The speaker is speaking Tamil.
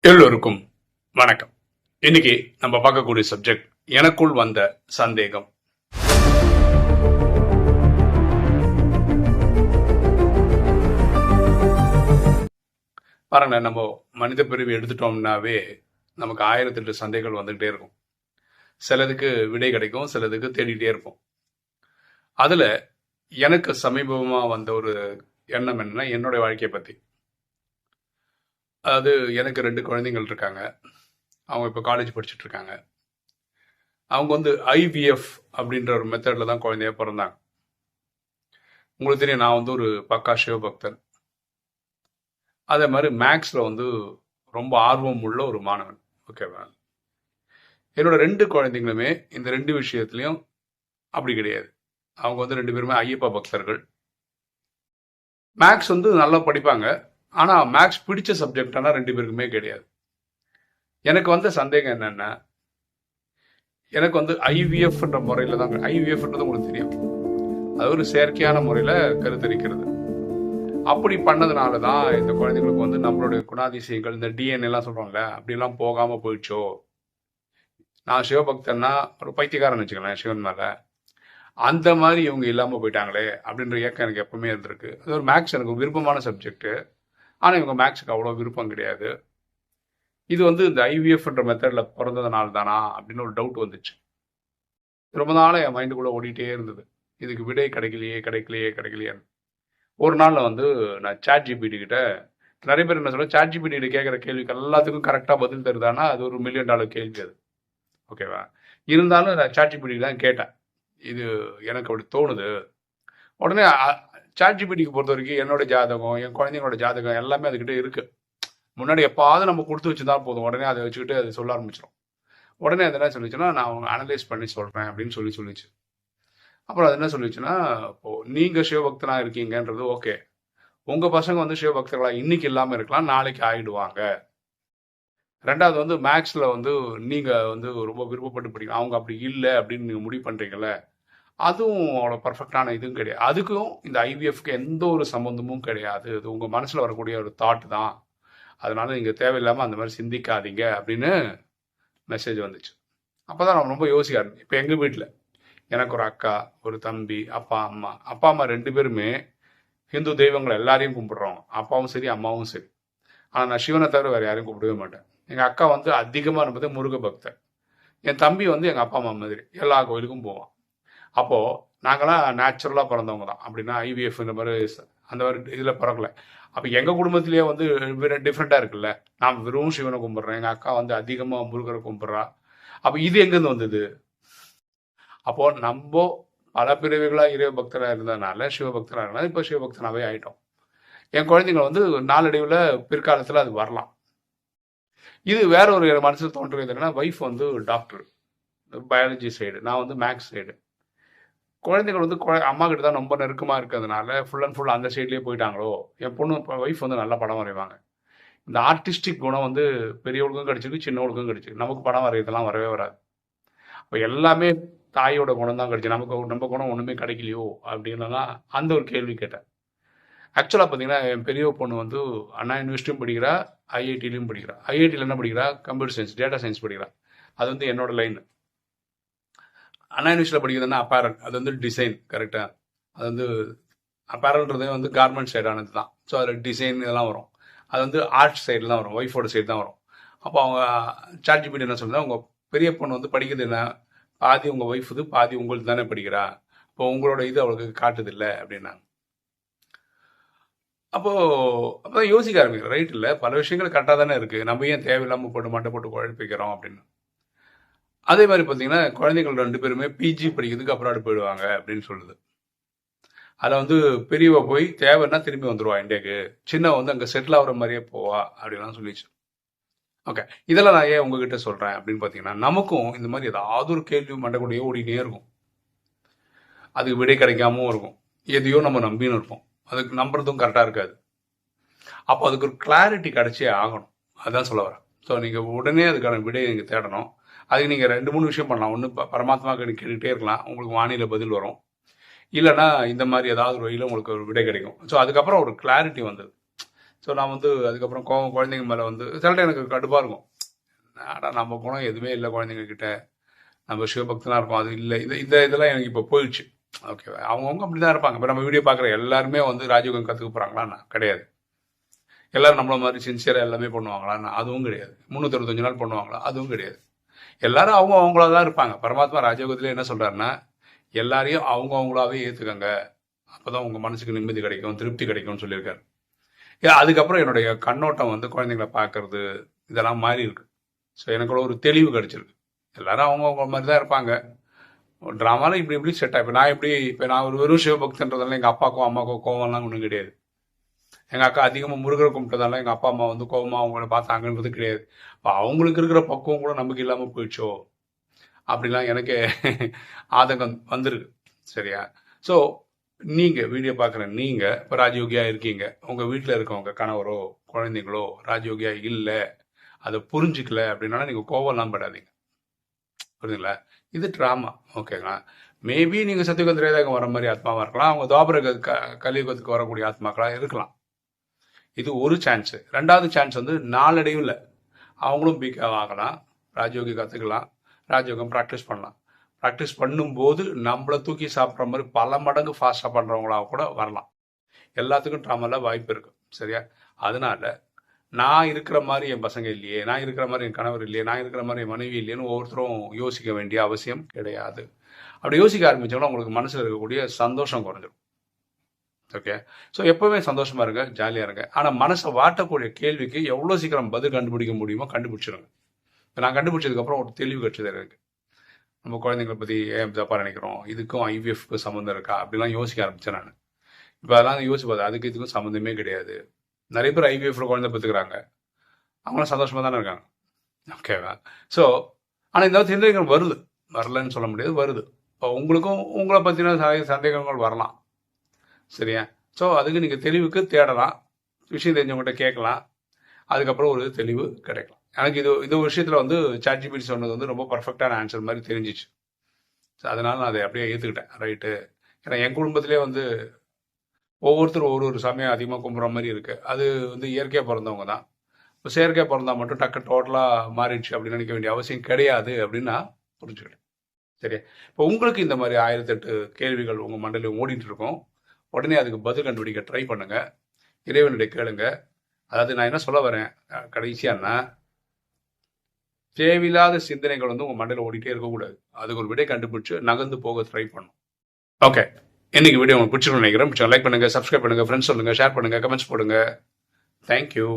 எல்லோருக்கும் வணக்கம். இன்னைக்கு நம்ம பார்க்கக்கூடிய சப்ஜெக்ட் எனக்குள் வந்த சந்தேகம். பாருங்க நம்ம மனித பிரிவு எடுத்துட்டோம்னாவே நமக்கு ஆயிரத்தெட்டு சந்தேகங்கள் வந்துகிட்டே இருக்கும். சிலதுக்கு விடை கிடைக்கும் சிலதுக்கு தேடிட்டே இருப்போம். அதுல எனக்கு சமீபமா வந்த ஒரு எண்ணம் என்னன்னா என்னுடைய வாழ்க்கையை பத்தி. அதாவது எனக்கு ரெண்டு குழந்தைங்கள் இருக்காங்க. அவங்க இப்போ காலேஜ் படிச்சுட்டு இருக்காங்க. அவங்க வந்து ஐவிஎஃப் அப்படின்ற ஒரு மெத்தடில் தான் குழந்தைய பிறந்தாங்க. உங்களுக்கு தெரியும் நான் வந்து ஒரு பக்கா சிவபக்தன். அதே மாதிரி மேக்ஸில் வந்து ரொம்ப ஆர்வம் உள்ள ஒரு மாணவன். ஓகேவா என்னோட ரெண்டு குழந்தைங்களுமே இந்த ரெண்டு விஷயத்துலையும் அப்படி கிடையாது. அவங்க வந்து ரெண்டு பேருமே ஐயப்பா பக்தர்கள். மேக்ஸ் வந்து நல்லா படிப்பாங்க. ஆனால் மேக்ஸ் பிடிச்ச சப்ஜெக்டானா ரெண்டு பேருக்குமே கிடையாது. எனக்கு வந்த சந்தேகம் என்னென்னா எனக்கு வந்து ஐவிஎஃப்ன்ற முறையில் தான் ஐவிஎஃப்ன்றது உங்களுக்கு தெரியும். அது ஒரு செயற்கையான முறையில் கருத்தரிக்கிறது. அப்படி பண்ணதுனால தான் இந்த குழந்தைங்களுக்கு வந்து நம்மளுடைய குணாதிசயங்கள் இந்த டிஎன்ஏலாம் சொல்கிறோம்ல அப்படிலாம் போகாமல் போயிடுச்சோ? நான் சிவபக்தன்னா ஒரு பைத்தியக்காரன் வச்சுக்கலாம் சிவன் மேலே. அந்த மாதிரி இவங்க இல்லாமல் போயிட்டாங்களே அப்படின்ற இயக்கம் எனக்கு எப்பவுமே இருந்திருக்கு. அது ஒரு மேக்ஸ் எனக்கு விருப்பமான சப்ஜெக்ட்டு ஆனால் இவங்க மேக்ஸுக்கு அவ்வளோ விருப்பம் கிடையாது. இது வந்து இந்த ஐவிஎஃப்ன்ற மெத்தடில் பிறந்ததுனால தானா அப்படின்னு ஒரு டவுட் வந்துச்சு. ரொம்ப நாளாக என் மைண்டுக்குள்ளே ஓடிட்டே இருந்தது. இதுக்கு விடை கிடைக்கலையே கிடைக்கலையே கிடைக்கலையேன்னு. ஒரு நாளில் வந்து நான் சாட் ஜிபிடி கிட்ட நிறைய பேர் என்ன சொல்ல சாட் ஜிபிடி கிட்ட கேட்குற கேள்விக்கு எல்லாத்துக்கும் கரெக்டாக பதில் தருதானா அது ஒரு மில்லியன் டாலர் கேள்வி அது. ஓகேவா இருந்தாலும் நான் சாட் ஜிபிடி தான் கேட்டேன். இது எனக்கு அப்படி தோணுது. உடனே சாட்ஜிபிடிக்கு பொறுத்த வரைக்கும் என்னோட ஜாதகம் என் குழந்தைங்களோட ஜாதகம் எல்லாமே அதுக்கிட்ட இருக்கு. முன்னாடி எப்பாவது நம்ம கொடுத்து வச்சுருந்தா போதும். உடனே அதை வச்சுக்கிட்டு அதை சொல்ல ஆரம்பிச்சிடும் உடனே அது என்ன சொல்லிச்சுன்னா நான் அவங்க அனலைஸ் பண்ணி சொல்கிறேன் அப்படின்னு சொல்லி சொல்லிச்சு. அப்புறம் அது என்ன சொல்லிச்சுன்னா இப்போ நீங்கள் சிவபக்தனாக இருக்கீங்கன்றது ஓகே. உங்கள் பசங்க வந்து சிவபக்தர்களாக இன்னைக்கு இல்லாமல் இருக்கலாம். நாளைக்கு ஆயிடுவாங்க. ரெண்டாவது வந்து மேக்ஸில் வந்து நீங்கள் வந்து ரொம்ப விருப்பப்பட்டு படிக்கலாம் அவங்க அப்படி இல்லை அப்படின்னு நீங்கள் முடிவு பண்ணுறீங்களே அதுவும் அவ்வளோ பர்ஃபெக்டான இதுவும் கிடையாது. அதுக்கும் இந்த ஐவிஎஃப்க்கு எந்த ஒரு சம்மந்தமும் கிடையாது. அது உங்கள் மனசில் வரக்கூடிய ஒரு தாட் தான். அதனால நீங்கள் தேவையில்லாமல் அந்த மாதிரி சிந்திக்காதீங்க அப்படின்னு மெசேஜ் வந்துச்சு. அப்போ தான் நான் ரொம்ப யோசிக்க ஆரம்பிச்சேன். இப்போ எங்கள் வீட்டில் எனக்கு ஒரு அக்கா ஒரு தம்பி அப்பா அம்மா. அப்பா அம்மா ரெண்டு பேருமே ஹிந்து தெய்வங்களை எல்லாரையும் கும்பிட்றோம். அப்பாவும் சரி அம்மாவும் சரி. ஆனால் நான் சிவனை தவிர வேறு யாரையும் கூப்பிடவே மாட்டேன். எங்கள் அக்கா வந்து அதிகமாக இருப்பது முருக பக்தர் என் தம்பி வந்து எங்கள் அப்பா அம்மா மாதிரி எல்லா கோயிலுக்கும் போவான். அப்போது நாங்களாம் நேச்சுரலாக பிறந்தவங்க தான். அப்படின்னா ஐவிஎஃப் இந்த மாதிரி அந்த மாதிரி இதில் பிறக்கல. அப்போ எங்கள் குடும்பத்திலேயே வந்து டிஃப்ரெண்ட்டாக இருக்குல்ல. நான் வெறும் சிவனை கும்பிட்றேன். எங்கள் அக்கா வந்து அதிகமாக முருகரை கும்பிட்றா. அப்போ இது எங்கேருந்து வந்தது? அப்போது நம்ம பல பிரிவுகளாக இறை பக்தராக இருந்ததுனால சிவபக்தராக இருந்தால் இப்போ சிவபக்தனாகவே ஆகிட்டோம் என் குழந்தைங்க வந்து நாளடைவில் பிற்காலத்தில் அது வரலாம். இது வேற ஒரு மனசில் தோன்றுறது என்னன்னா ஒய்ஃப் வந்து டாக்டர் பயாலஜி சைடு நான் வந்து மேக்ஸ் சைடு குழந்தைகள் வந்து அம்மா கிட்ட தான் ரொம்ப நெருக்கமாக இருக்கிறதுனால ஃபுல் அண்ட் ஃபுல் அந்த சைட்லேயே போயிட்டாங்களோ என் பொண்ணு ஒய்ஃப் வந்து நல்லா படம் வரைவாங்க. இந்த ஆர்டிஸ்டிக் குணம் வந்து பெரியவளுக்கும் கிடச்சிருக்கு சின்னவளுக்கும் கிடச்சிருக்கு. நமக்கு படம் வரைகிறதுலாம் வரவே வராது. இப்போ எல்லாமே தாயோட குணம் தான் கிடச்சி. நமக்கு நம்ம குணம் ஒன்றுமே கிடைக்கலையோ அப்படின்னுலாம் அந்த ஒரு கேள்வி கேட்டேன். ஆக்சுவலாக பார்த்தீங்கன்னா என் பெரிய பொண்ணு வந்து அண்ணா யூனிவர்சிட்டியும் படிக்கிறா ஐஐடிலையும் படிக்கிறா. ஐஐடியில் என்ன படிக்கிறா? கம்ப்யூட்டர் சயின்ஸ் டேட்டா சயின்ஸ் படிக்கிறா. அது வந்து என்னோட லைன் அண்ணா யூனிவர்சிட்டியில் படிக்கிறதுனா அப்பேரல் அது வந்து டிசைன் கரெக்டாக அது வந்து அப்பேரல்ன்றதே வந்து கார்மெண்ட் சைடானது தான். ஸோ அதில் டிசைன் இதெல்லாம் வரும். அது வந்து ஆர்ட் சைடில் தான் வரும். ஒய்ஃபோட சைடு தான் வரும். அப்போ அவங்க சாட் ஜிபிடி என்ன சொல்லுதா உங்கள் பெரிய பொண்ணு வந்து படிக்கிறது என்ன? பாதி உங்கள் ஒய்ஃப் இது பாதி உங்களுக்கு தானே படிக்கிறா? இப்போ உங்களோட இது அவளுக்கு காட்டுது இல்லை அப்படின்னாங்க. அப்போது அப்போ யோசிக்க ஆரம்பிக்கிறேன் ரைட் இல்லை? பல விஷயங்கள் கரெக்டாக தானே இருக்குது நம்ம ஏன் தேவையில்லாமல் போட்டு மட்டை போட்டு குழப்பிக்கிறோம் அப்படின்னு. அதே மாதிரி பார்த்தீங்கன்னா குழந்தைகள் ரெண்டு பேருமே பிஜி படிக்கிறதுக்கு அப்ராடு போயிடுவாங்க அப்படின்னு சொல்லுது. அதில் வந்து பெரியவ போய் தேவைன்னா திரும்பி வந்துடுவா இண்டியாக்கு சின்ன வந்து அங்கே செட்டில் ஆகிற மாதிரியே போவா அப்படின்லாம் சொல்லிச்சு. ஓகே இதெல்லாம் நான் ஏன் உங்ககிட்ட சொல்கிறேன் அப்படின்னு பார்த்தீங்கன்னா நமக்கும் இந்த மாதிரி ஏதாவது ஒரு கேள்வி மண்டக்கூடிய ஓடினே இருக்கும். அதுக்கு விடை கிடைக்காமவும் இருக்கும். எதையோ நம்ம நம்பின்னு இருப்போம். அதுக்கு நம்புறதும் கரெக்டாக இருக்காது. அப்போ அதுக்கு ஒரு கிளாரிட்டி கிடைச்சே ஆகணும். அதுதான் சொல்ல வரேன். ஸோ நீங்கள் உடனே அதுக்கான விடையை நீங்கள் தேடணும். அதுக்கு நீங்கள் ரெண்டு மூணு விஷயம் பண்ணலாம். ஒன்று பரமாத்மா கேட்டுகிட்டே இருக்கலாம். உங்களுக்கு வானிலை பதில் வரும். இல்லைன்னா இந்த மாதிரி ஏதாவது ஒரு வழியில் உங்களுக்கு ஒரு விடை கிடைக்கும். ஸோ அதுக்கப்புறம் ஒரு கிளாரிட்டி வந்தது. ஸோ நான் வந்து அதுக்கப்புறம் கோவம் குழந்தைங்க மேலே வந்து சில டைம் எனக்கு கடுப்பாக இருக்கும். ஆனால் நம்ம குணம் எதுவுமே இல்லை குழந்தைங்கக்கிட்ட நம்ம சிவபக்தனாக இருக்கும். அது இல்லை. இது இந்த இதெல்லாம் எனக்கு இப்போ போயிடுச்சு. ஓகே அவங்கவுங்க அப்படி தான் இருப்பாங்க. இப்போ நம்ம வீடியோ பார்க்குற எல்லாருமே வந்து ராஜயோகம் கற்றுக்க போகிறாங்களான்னா கிடையாது. எல்லோரும் நம்மள மாதிரி சின்சியராக எல்லாமே பண்ணுவாங்களான்னா அதுவும் கிடையாது. முந்நூற்றி நாள் பண்ணுவாங்களா அதுவும் கிடையாது. எல்லாரும் அவங்க அவங்களா தான் இருப்பாங்க. பரமாத்மா ராஜயோகத்திலே என்ன சொல்றாருன்னா எல்லாரையும் அவங்க அவங்களாவே ஏற்றுக்கங்க அப்பதான் உங்க மனசுக்கு நிம்மதி கிடைக்கும் திருப்தி கிடைக்கும்னு சொல்லியிருக்காரு. அதுக்கப்புறம் என்னுடைய கண்ணோட்டம் வந்து குழந்தைங்களை பார்க்கறது இதெல்லாம் மாறி இருக்கு. ஸோ எனக்குள்ள ஒரு தெளிவு கிடைச்சிருக்கு. எல்லாரும் அவங்க அவங்க மாதிரி தான் இருப்பாங்க ட்ராமாவில் இப்படி இப்படி செட் ஆகி நான் எப்படி இப்போ நான் ஒரு வெறும் சிவபக்தன்றதுனால எங்கள் அப்பாக்கும் அம்மாக்கோ கோவம்லாம் ஒன்றும் கிடையாது. எங்கள் அக்கா அதிகமாக முருகரை கும்பிட்டதால எங்கள் அப்பா அம்மா வந்து கோபமாக அவங்கள பார்த்தாங்கன்றது கிடையாது. இப்போ அவங்களுக்கு இருக்கிற பக்குவம் கூட நமக்கு இல்லாமல் போயிடுச்சோ? அப்படிலாம் எனக்கு ஆதங்கம் வந்திருக்கு. சரியா? ஸோ நீங்கள் வீடியோ பார்க்குற நீங்கள் இப்போ ராஜயோகியாக இருக்கீங்க. உங்கள் வீட்டில் இருக்கவங்க கணவரோ குழந்தைங்களோ ராஜயோகியா இல்லை அதை புரிஞ்சிக்கல அப்படின்னா நீங்கள் கோவம்லாம் படாதீங்க. புரியுதுங்களா? இது ட்ராமா ஓகேங்களா? மேபி நீங்கள் சத்தியுக திரேதாகம் வர மாதிரி ஆத்மாவாக இருக்கலாம். அவங்க துவாபர க கலியுகத்துக்கு வரக்கூடிய ஆத்மாக்களாக இருக்கலாம். இது ஒரு சான்ஸ் ரெண்டாவது சான்ஸ் வந்து நாளடைவில் அவங்களும் பீக் ஆகலாம் ராஜயோகி கற்றுக்கலாம் ராஜயோகம் ப்ராக்டிஸ் பண்ணலாம். ப்ராக்டிஸ் பண்ணும்போது நம்மளை தூக்கி சாப்பிட்ற மாதிரி பல மடங்கு ஃபாஸ்ட்டாக பண்ணுறவங்களாக கூட வரலாம். எல்லாத்துக்கும் ட்ராமாவில் வாய்ப்பு இருக்கும் சரியா? அதனால நான் இருக்கிற மாதிரி என் பசங்க இல்லையே நான் இருக்கிற மாதிரி என் கணவர் இல்லையே நான் இருக்கிற மாதிரி என் மனைவி இல்லையேன்னு ஒவ்வொருத்தரும் யோசிக்க வேண்டிய அவசியம் கிடையாது. அப்படி யோசிக்க ஆரம்பிச்சோம்னா உங்களுக்கு மனசில் இருக்கக்கூடிய சந்தோஷம் குறைஞ்சிடும் ஓகே ஸோ எப்பவுமே சந்தோஷமா இருங்க ஜாலியாக இருங்க. ஆனால் மனசை வாட்டக்கூடிய கேள்விக்கு எவ்வளோ சீக்கிரம் பதில் கண்டுபிடிக்க முடியுமோ கண்டுபிடிச்சிருங்க. இப்போ நான் கண்டுபிடிச்சதுக்கப்புறம் ஒரு தெளிவு கட்சி இருக்கு நம்ம குழந்தைங்களை பற்றி ஏன் தப்பாக நினைக்கிறோம்? இதுக்கும் ஐவிஎஃப்க்கு சம்மந்தம் இருக்கா? அப்படிலாம் யோசிக்க ஆரம்பிச்சேன் நான். இப்போ அதெல்லாம் யோசிச்சு பார்த்தா அதுக்கு இதுக்கும் சம்மந்தமே கிடையாது. நிறைய பேர் ஐவிஎஃப்ல குழந்தை பெற்றுக்கிறாங்க. அவங்களும் சந்தோஷமாக தானே இருக்காங்க. ஓகேவா ஸோ ஆனால் இந்த சந்தேகங்கள் வருது. வரலன்னு சொல்ல முடியாது வருது. இப்போ உங்களுக்கும் உங்களை பற்றின சந்தேகங்கள் வரலாம். சரியா? ஸோ அதுக்கு நீங்கள் தெளிவுக்கு தேடலாம். விஷயம் தெரிஞ்சவங்ககிட்ட கேட்கலாம். அதுக்கப்புறம் ஒரு தெளிவு கிடைக்கலாம். எனக்கு இது இந்த விஷயத்தில் வந்து சாட்ஜிபிடி சொன்னது வந்து ரொம்ப பர்ஃபெக்டான ஆன்சர் மாதிரி தெரிஞ்சிச்சு. ஸோ அதனால் நான் அதை அப்படியே ஏற்றுக்கிட்டேன் ரைட்டு ஏன்னா என் குடும்பத்திலே வந்து ஒவ்வொருத்தரும் ஒரு ஒரு சமயம் அதிகமாக கும்பிட்ற மாதிரி இருக்குது அது வந்து இயற்கையாக பிறந்தவங்க தான். இப்போ செயற்கையாக பிறந்தா மட்டும் டக்கு டோட்டலாக மாறிடுச்சு அப்படின்னு நினைக்க வேண்டிய அவசியம் கிடையாது அப்படின்னு நான் புரிஞ்சுக்கிட்டேன் சரியா? இப்போ உங்களுக்கு இந்த மாதிரி ஆயிரத்தெட்டு கேள்விகள் உங்கள் மண்டலில் ஓடிட்டு இருக்கும். உடனே அதுக்கு பதில் கண்டுபிடிக்க ட்ரை பண்ணுங்க. இறைவனுடைய கேளுங்க. அதாவது நான் என்ன சொல்ல வரேன்? கடைசியானா தேவையில்லாத சிந்தனைகள் வந்து உங்கள் மண்டையில் ஓடிட்டே இருக்கக்கூடாது அதுக்கு ஒரு விடை கண்டுபிடிச்சு நகர்ந்து போக ட்ரை பண்ணும். ஓகே இன்னைக்கு வீடியோ உங்களுக்கு பிடிச்சிருக்கணும் நினைக்கிறேன். லைக் பண்ணுங்கள் சப்ஸ்கிரைப் பண்ணுங்க ஃப்ரெண்ட்ஸ் சொல்லுங்கள் ஷேர் பண்ணுங்கள் கமெண்ட்ஸ் போடுங்க. தேங்க்யூ